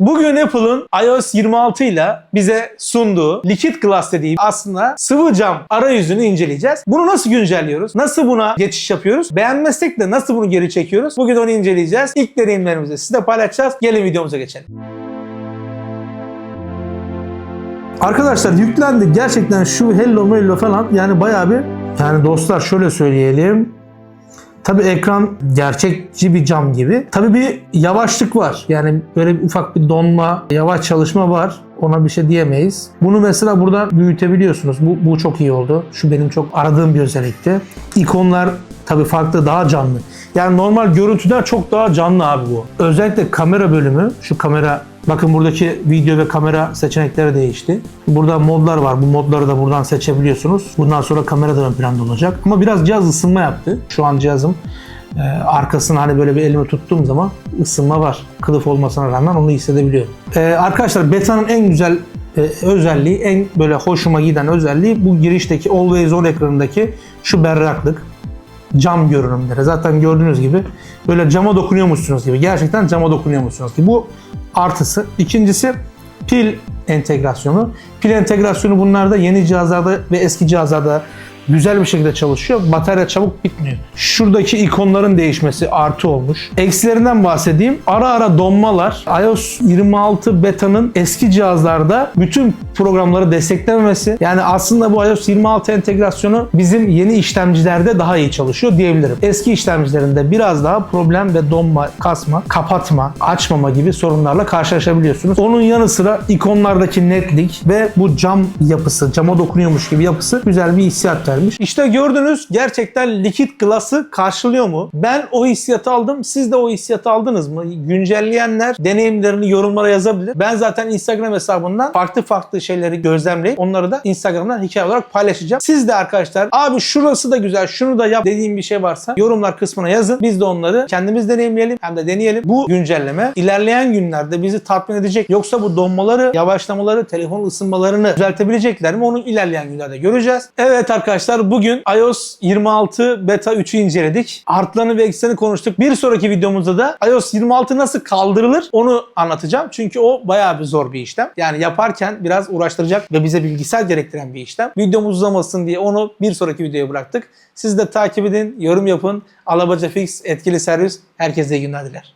Bugün Apple'ın iOS 26 ile bize sunduğu Liquid Glass dediği aslında sıvı cam arayüzünü inceleyeceğiz. Bunu nasıl güncelliyoruz? Nasıl buna geçiş yapıyoruz? Beğenmezsek de nasıl bunu geri çekiyoruz? Bugün onu inceleyeceğiz. İlk deneyimlerimizi size paylaşacağız. Gelin videomuza geçelim. Arkadaşlar yüklendi. Gerçekten şu Hello Mello falan yani bayağı bir yani dostlar şöyle söyleyelim. Tabi ekran gerçekçi bir cam gibi. Tabi bir yavaşlık var. Yani böyle bir ufak bir donma, yavaş çalışma var. Ona bir şey diyemeyiz. Bunu mesela burada büyütebiliyorsunuz. Bu, bu çok iyi oldu. Şu benim çok aradığım bir özellikti. İkonlar tabi farklı, daha canlı. Yani normal görüntüden çok daha canlı abi bu. Özellikle kamera bölümü, şu kamera Bakın buradaki video ve kamera seçenekleri değişti. Burada modlar var. Bu modları da buradan seçebiliyorsunuz. Bundan sonra kamera da ön planda olacak. Ama biraz cihaz ısınma yaptı. Şu an cihazım e, arkasını hani böyle bir elime tuttuğum zaman ısınma var. Kılıf olmasına rağmen onu hissedebiliyorum. E, arkadaşlar beta'nın en güzel e, özelliği, en böyle hoşuma giden özelliği bu girişteki Always On ekranındaki şu berraklık cam görünümleri. Zaten gördüğünüz gibi böyle cama dokunuyormuşsunuz gibi. Gerçekten cama dokunuyormuşsunuz gibi. Bu artısı. İkincisi pil entegrasyonu. Pil entegrasyonu bunlarda yeni cihazlarda ve eski cihazlarda güzel bir şekilde çalışıyor. Batarya çabuk bitmiyor. Şuradaki ikonların değişmesi artı olmuş. Eksilerinden bahsedeyim. Ara ara donmalar. iOS 26 beta'nın eski cihazlarda bütün programları desteklememesi. Yani aslında bu iOS 26 entegrasyonu bizim yeni işlemcilerde daha iyi çalışıyor diyebilirim. Eski işlemcilerinde biraz daha problem ve donma, kasma, kapatma, açmama gibi sorunlarla karşılaşabiliyorsunuz. Onun yanı sıra ikonlardaki netlik ve bu cam yapısı, cama dokunuyormuş gibi yapısı güzel bir hissiyat vermiş. İşte gördünüz gerçekten Liquid Glass'ı karşılıyor mu? Ben o hissiyatı aldım. Siz de o hissiyatı aldınız mı? Güncelleyenler deneyimlerini yorumlara yazabilir. Ben zaten Instagram hesabından farklı farklı şeyleri gözlemleyip onları da Instagram'dan hikaye olarak paylaşacağım. Siz de arkadaşlar abi şurası da güzel şunu da yap dediğim bir şey varsa yorumlar kısmına yazın. Biz de onları kendimiz deneyimleyelim hem de deneyelim. Bu güncelleme ilerleyen günlerde bizi tatmin edecek. Yoksa bu donmaları, yavaşlamaları, telefon ısınmalarını düzeltebilecekler mi? Onu ilerleyen günlerde göreceğiz. Evet arkadaşlar bugün iOS 26 beta 3'ü inceledik. Artlarını ve eksilerini konuştuk. Bir sonraki videomuzda da iOS 26 nasıl kaldırılır onu anlatacağım. Çünkü o bayağı bir zor bir işlem. Yani yaparken biraz uğraştıracak ve bize bilgisayar gerektiren bir işlem. Videomuz uzamasın diye onu bir sonraki videoya bıraktık. Siz de takip edin, yorum yapın. Alabaca Fix etkili servis. Herkese iyi günler diler.